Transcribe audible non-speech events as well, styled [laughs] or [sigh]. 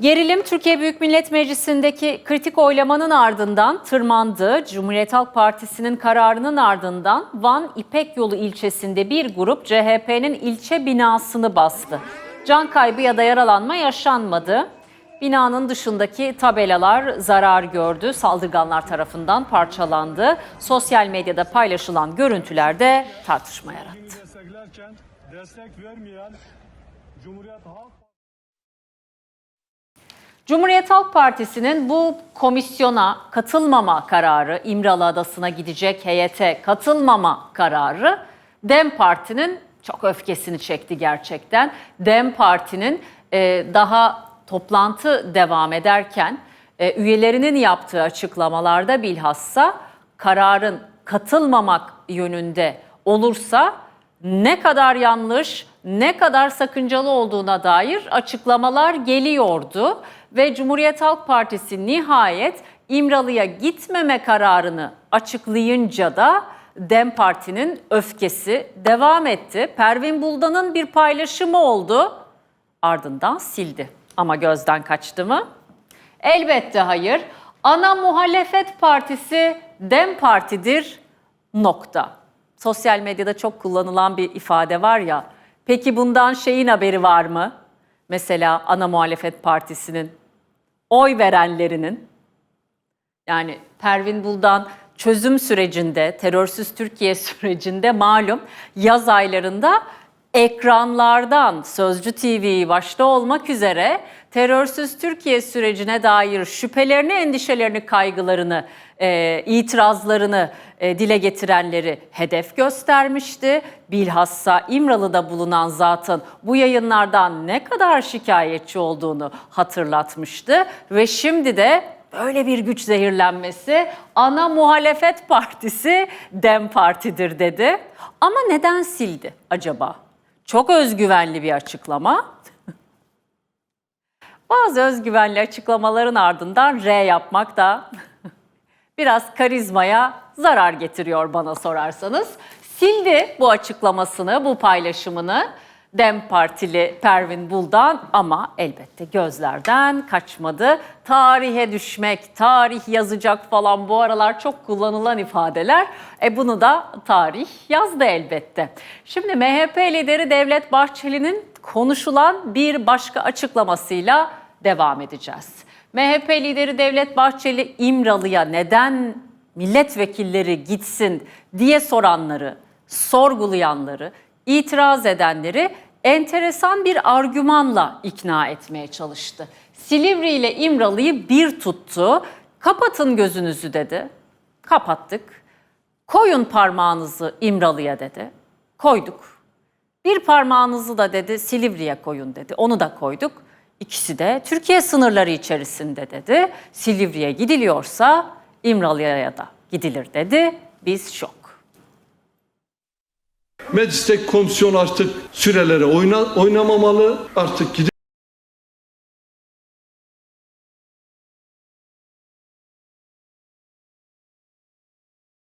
Gerilim Türkiye Büyük Millet Meclisi'ndeki kritik oylamanın ardından tırmandı. Cumhuriyet Halk Partisi'nin kararının ardından Van İpek Yolu ilçesinde bir grup CHP'nin ilçe binasını bastı. Can kaybı ya da yaralanma yaşanmadı. Binanın dışındaki tabelalar zarar gördü. Saldırganlar tarafından parçalandı. Sosyal medyada paylaşılan görüntüler de tartışma yarattı. destek vermeyen Cumhuriyet Halk Cumhuriyet Halk Partisi'nin bu komisyona katılmama kararı, İmralı Adası'na gidecek heyete katılmama kararı DEM Parti'nin çok öfkesini çekti gerçekten. DEM Parti'nin e, daha toplantı devam ederken e, üyelerinin yaptığı açıklamalarda bilhassa kararın katılmamak yönünde olursa ne kadar yanlış, ne kadar sakıncalı olduğuna dair açıklamalar geliyordu ve Cumhuriyet Halk Partisi nihayet İmralı'ya gitmeme kararını açıklayınca da DEM Parti'nin öfkesi devam etti. Pervin Buldan'ın bir paylaşımı oldu. Ardından sildi. Ama gözden kaçtı mı? Elbette hayır. Ana muhalefet partisi DEM Parti'dir. Nokta. Sosyal medyada çok kullanılan bir ifade var ya. Peki bundan şeyin haberi var mı? Mesela ana muhalefet partisinin oy verenlerinin yani Pervin Buldan çözüm sürecinde, terörsüz Türkiye [laughs] sürecinde malum yaz aylarında ekranlardan Sözcü TV başta olmak üzere terörsüz Türkiye sürecine dair şüphelerini, endişelerini, kaygılarını, e, itirazlarını e, dile getirenleri hedef göstermişti. Bilhassa İmralı'da bulunan zatın bu yayınlardan ne kadar şikayetçi olduğunu hatırlatmıştı ve şimdi de böyle bir güç zehirlenmesi ana muhalefet partisi DEM Parti'dir dedi. Ama neden sildi acaba? Çok özgüvenli bir açıklama. [laughs] Bazı özgüvenli açıklamaların ardından R yapmak da [laughs] biraz karizmaya zarar getiriyor bana sorarsanız. Sildi bu açıklamasını, bu paylaşımını DEM Partili Pervin Buldan ama elbette gözlerden kaçmadı. Tarihe düşmek, tarih yazacak falan bu aralar çok kullanılan ifadeler. E bunu da tarih yazdı elbette. Şimdi MHP lideri Devlet Bahçeli'nin konuşulan bir başka açıklamasıyla devam edeceğiz. MHP lideri Devlet Bahçeli İmralı'ya neden milletvekilleri gitsin diye soranları, sorgulayanları, itiraz edenleri enteresan bir argümanla ikna etmeye çalıştı. Silivri ile İmralı'yı bir tuttu. Kapatın gözünüzü dedi. Kapattık. Koyun parmağınızı İmralı'ya dedi. Koyduk. Bir parmağınızı da dedi Silivri'ye koyun dedi. Onu da koyduk. İkisi de Türkiye sınırları içerisinde dedi. Silivri'ye gidiliyorsa İmralı'ya da gidilir dedi. Biz şok. Meclisteki komisyon artık sürelere oyna, oynamamalı. Artık gidip